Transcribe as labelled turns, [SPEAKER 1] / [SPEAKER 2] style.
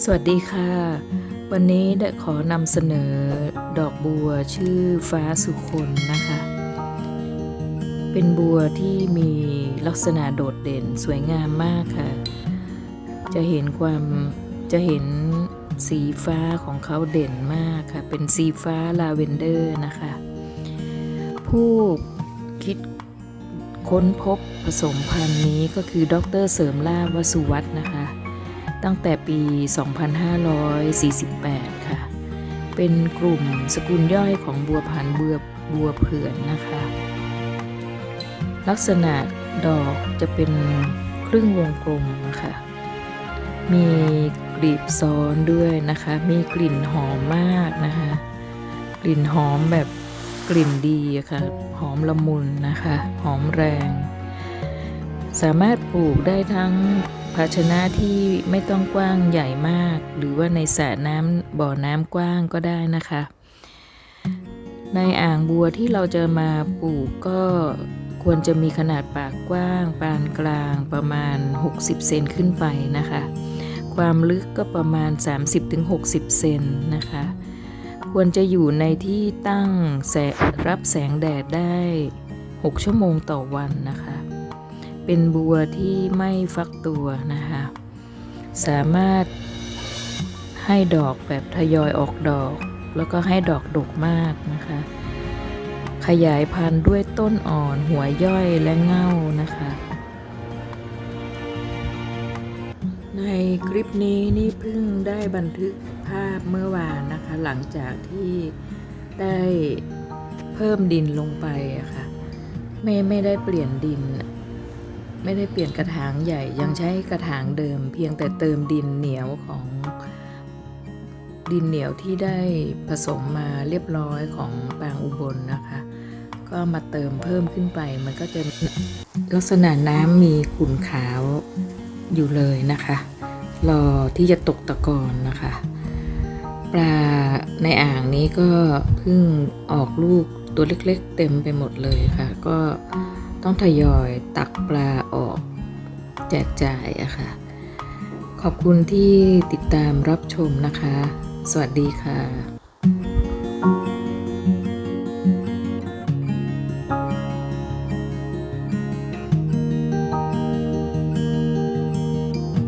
[SPEAKER 1] สวัสดีค่ะ วันนี้ได้ขอนำเสนอดอกบัวชื่อฟ้าสุคนนะคะ เป็นบัวที่มีลักษณะโดดเด่นสวยงามมากค่ะ จะเห็นความจะเห็นสีฟ้าของเขาเด่นมากค่ะ เป็นสีฟ้าลาเวนเดอร์นะคะ ผู้คิดค้นพบผสมพันธุ์นี้ก็คือดรเสริมลาบวสุวัฒนะคะ ตั้งแต่ปี 2548 ค่ะ เป็นกลุ่มสกุลย่อยของบัวพันธุ์บัวบัวเผื่อนนะคะ ลักษณะดอกจะเป็นครึ่งวงกลมนะคะ มีกลีบซ้อนด้วยนะคะ มีกลิ่นหอมมากนะคะ กลิ่นหอมแบบกลิ่นดีะค่ะ หอมละมุนนะคะ หอมแรง สามารถปลูกได้ทั้ง ภาชนะที่ไม่ต้องกว้างใหญ่มาก หรือว่าในสระน้ำบ่อน้ำกว้างก็ได้นะคะ ในอ่างบัวที่เราจะมาปลูกก็ควรจะมีขนาดปากกว้าง ปานกลางประมาณ 60 เซนขึ้นไปนะคะ ความลึกก็ประมาณ 30-60 เซนนะคะ ควรจะอยู่ในที่ตั้งแสรับแสงแดดได้ 6 ชั่วโมงต่อวันนะคะ เป็นบัวที่ไม่ฟักตัวนะคะ สามารถให้ดอกแบบทยอยออกดอก แล้วก็ให้ดอกดกมากนะคะ ขยายพันธุ์ด้วยต้นอ่อนหัวย่อยและเง่านะคะ ในคลิปนี้นี่เพิ่งได้บันทึกภาพเมื่อวานนะคะ หลังจากที่ได้เพิ่มดินลงไปอะค่ะ ไม่ไม่ได้เปลี่ยนดิน ไม่ได้เปลี่ยนกระถางใหญ่ยังใช้กระถางเดิม เพียงแต่เติมดินเหนียวของดินเหนียวที่ได้ผสมมาเรียบร้อยของปางอุบลนะคะ ก็มาเติมเพิ่มขึ้นไป มันก็จะลักษณะน้ำมีขุ่นขาวอยู่เลยนะคะ รอที่จะตกตะกอนนะคะ ปลาในอ่างนี้ก็เพิ่งออกลูกตัวเล็กๆ เต็มไปหมดเลยค่ะ ก็ ต้องทยอยตักปลาออกแจกจ่ายอะค่ะ ขอบคุณที่ติดตามรับชมนะคะ สวัสดีค่ะ